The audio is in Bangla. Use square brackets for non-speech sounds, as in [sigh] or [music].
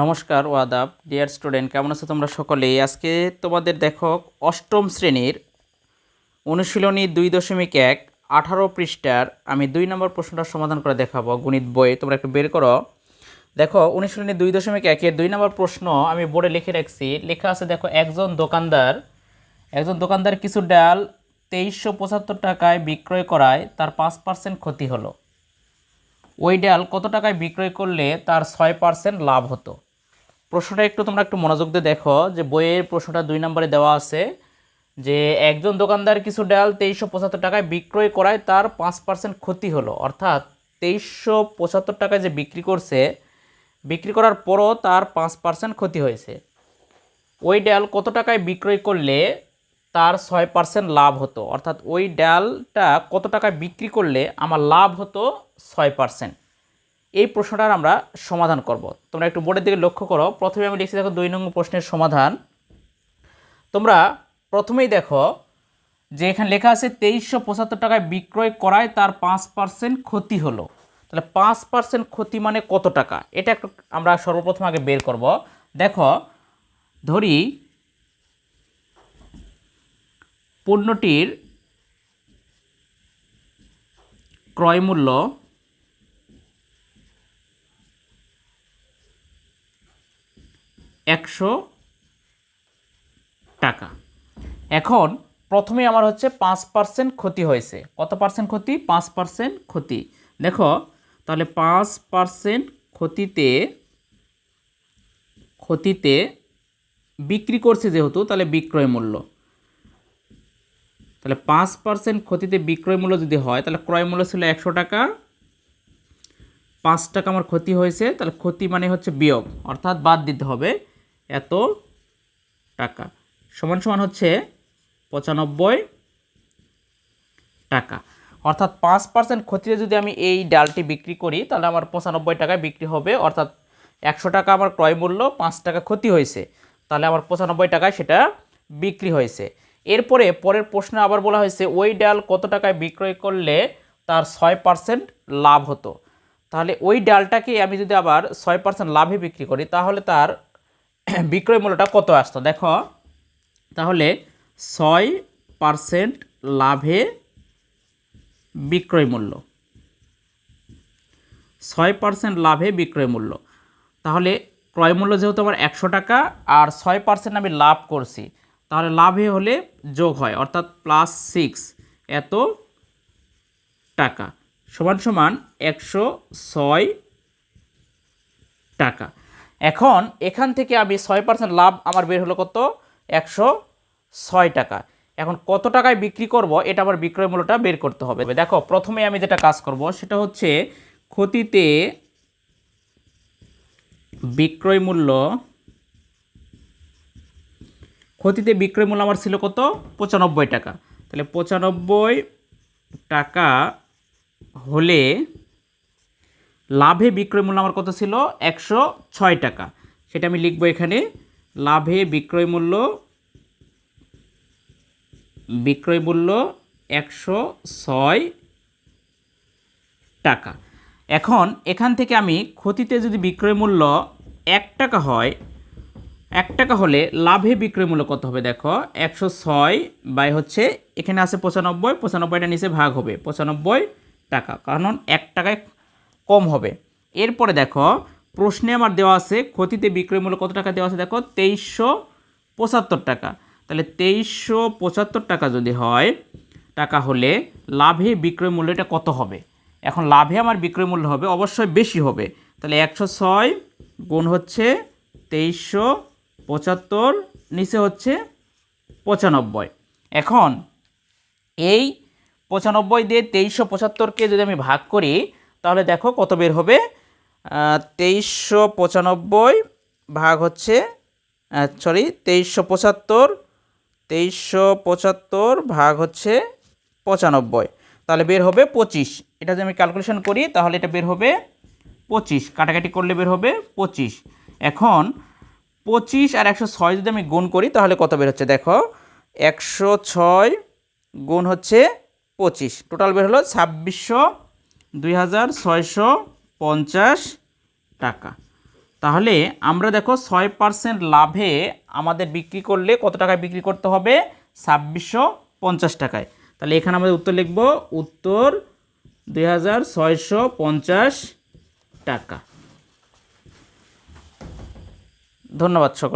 নমস্কার ওয়াদাব ডিয়ার স্টুডেন্ট কেমন আছো তোমরা সকলেই? আজকে তোমাদের দেখো অষ্টম শ্রেণির অনুশীলনী দুই দশমিক এক, আঠারো পৃষ্ঠার আমি দুই নম্বর প্রশ্নটার সমাধান করে দেখাবো। গণিত বই, তোমরা একটু বের করো। দেখো, অনুশীলনী দুই দশমিক একের দুই নম্বর প্রশ্ন আমি বোর্ডে লিখে রাখছি। লেখা আছে, দেখো, একজন দোকানদার একজন দোকানদার কিছু ডাল তেইশশো পঁচাত্তর টাকায় বিক্রয় করায়, তার পাঁচ পার্সেন্ট ক্ষতি হলো। ওই ডাল কত টাকায় বিক্রয় করলে তার ছয় পার্সেন্ট লাভ হতো? প্রশ্নটা একটু তোমরা একটু মনোযোগ দিয়ে দেখো যে বইয়ের প্রশ্নটা দুই নম্বরে দেওয়া আছে যে একজন দোকানদার কিছু ডাল তেইশশো পঁচাত্তর টাকায় বিক্রয় করায় তার পাঁচ পার্সেন্ট ক্ষতি হলো। অর্থাৎ তেইশশো পঁচাত্তর টাকায় যে বিক্রি করছে, বিক্রি করার পরও তার পাঁচ পার্সেন্ট ক্ষতি হয়েছে। ওই ডাল কত টাকায় বিক্রয় করলে তার ছয় পার্সেন্ট লাভ হতো। অর্থাৎ ওই ডালটা কত টাকায় বিক্রি করলে আমার লাভ হতো ছয় পার্সেন্ট এই প্রশ্নটার আমরা সমাধান করব। তোমরা একটু বোর্ডের দিকে লক্ষ্য করো। প্রথমে আমি লিখছি দেখো দুই নং প্রশ্নের সমাধান। তোমরা প্রথমেই দেখো যে এখানে লেখা আছে, তেইশশো পঁচাত্তর টাকায় বিক্রয় করায় তার পাঁচ পার্সেন্ট ক্ষতি হলো। তাহলে পাঁচ পার্সেন্ট ক্ষতি মানে কত টাকা? এটা একটু আমরা সর্বপ্রথম আগে বের করব। দেখো, ধরি পণ্যটির ক্রয়মূল্য একশো টাকা। এখন প্রথমে আমার হচ্ছে পাঁচ পার্সেন্ট ক্ষতি হয়েছে। কত পার্সেন্ট ক্ষতি? পাঁচ পার্সেন্ট ক্ষতি। দেখো, তাহলে পাঁচ পার্সেন্ট ক্ষতিতে ক্ষতিতে বিক্রি করছে যেহেতু, তাহলে বিক্রয় মূল্য। তাহলে পাঁচ পার্সেন্ট ক্ষতিতে বিক্রয় মূল্য যদি হয়, তাহলে ক্রয় মূল্য ছিল একশো টাকা। পাঁচ টাকা আমার ক্ষতি হয়েছে, তাহলে ক্ষতি মানে হচ্ছে বিয়োগ। অর্থাৎ বাদ দিতে হবে এত টাকা। সমান সমান হচ্ছে পঁচানব্বই টাকা। অর্থাৎ পাঁচ পার্সেন্ট ক্ষতিতে যদি আমি এই ডালটি বিক্রি করি, তাহলে আমার পঁচানব্বই টাকায় বিক্রি হবে। অর্থাৎ একশো টাকা আমার ক্রয় মূল্য, পাঁচ টাকা ক্ষতি হয়েছে। তাহলে আমার পঁচানব্বই টাকায় সেটা বিক্রি হয়েছে। এরপরে পরের প্রশ্নে আবার বলা হয়েছে, ওই ডাল কত টাকায় বিক্রয় করলে তার ছয় পার্সেন্ট লাভ হতো? তাহলে ওই ডালটাকে আমি যদি আবার ছয় পার্সেন্ট লাভে বিক্রি করি, তাহলে তার [clears throat] বিক্রয় মূল্যটা কত আসতো? দেখো, তাহলে ছয় পার্সেন্ট লাভে বিক্রয় মূল্য। ছয় পার্সেন্ট লাভে বিক্রয় মূল্য। তাহলে ক্রয় মূল্য যেহেতু আমার একশো টাকা, আর ছয় পার্সেন্ট আমি লাভ করছি তাহলে লাভে হলে যোগ হয়, অর্থাৎ প্লাস সিক্স এত টাকা। সমান সমান একশো ছয় টাকা। এখন এখান থেকে আমি ছয় পার্সেন্ট লাভ আমার বের হলো কত? একশো ছয় টাকা। এখন কত টাকায় বিক্রি করব? এটা আমার বিক্রয় মূল্যটা বের করতে হবে। দেখো, প্রথমে আমি যেটা কাজ করব সেটা হচ্ছে ক্ষতিতে বিক্রয় মূল্য ক্ষতিতে বিক্রয় মূল্য আমার ছিল কত? পঁচানব্বই টাকা। তাহলে পঁচানব্বই টাকা হলে লাভে বিক্রয় মূল্য আমার কত ছিল? একশো ছয় টাকা। সেটা আমি লিখব এখানে। লাভে বিক্রয় মূল্য বিক্রয় মূল্য একশো ছয় টাকা। এখন এখান থেকে আমি ক্ষতিতে যদি বিক্রয় মূল্য এক টাকা হয় এক টাকা হলে লাভে বিক্রয় মূল্য কত হবে দেখো? একশো ছয় বাই হচ্ছে, এখানে আছে পঁচানব্বই, পঁচানব্বইটা নিচে ভাগ হবে, পঁচানব্বই টাকা। কারণ এক টাকায় কম হবে। এরপরে দেখো, প্রশ্নে আমার দেওয়া আছে, ক্ষতিতে বিক্রয় মূল্য কত টাকা দেওয়া আছে দেখো? তেইশশো পঁচাত্তর টাকা। তাহলে তেইশশো পঁচাত্তর টাকা যদি হয়, টাকা হলে লাভে বিক্রয় মূল্যটা কত হবে? এখন লাভে আমার বিক্রয় মূল্য হবে, অবশ্যই বেশি হবে। তাহলে একশো ছয় গুণ হচ্ছে তেইশশো পঁচাত্তর, নিচে হচ্ছে পঁচানব্বই। এখন এই পঁচানব্বই দিয়ে তেইশশো পঁচাত্তরকে যদি আমি ভাগ করি, তাহলে দেখো কত বের হবে? তেইশশো পঁচানব্বই ভাগ হচ্ছে সরি তেইশশো পঁচাত্তর তেইশশো পঁচাত্তর ভাগ হচ্ছে পঁচানব্বই। তাহলে বের হবে পঁচিশ। এটা যদি আমি ক্যালকুলেশন করি, তাহলে এটা বের হবে পঁচিশ। কাটাকাটি করলে বের হবে পঁচিশ। এখন পঁচিশ আর একশো ছয় যদি আমি গুণ করি, তাহলে কত বের হচ্ছে? দেখো, একশো ছয় গুণ হচ্ছে পঁচিশ। টোটাল বের হলো ছাব্বিশশো দুই হাজার ছয়শো পঞ্চাশ টাকা। তাহলে আমরা দেখো ছয় পার্সেন্ট লাভে আমাদের বিক্রি করলে কত টাকায় বিক্রি করতে হবে? ছাব্বিশশো পঞ্চাশ টাকায়। তাহলে এখানে আমাদের উত্তর লিখব, উত্তর দুই হাজার ছয়শো পঞ্চাশ টাকা। ধন্যবাদ সকল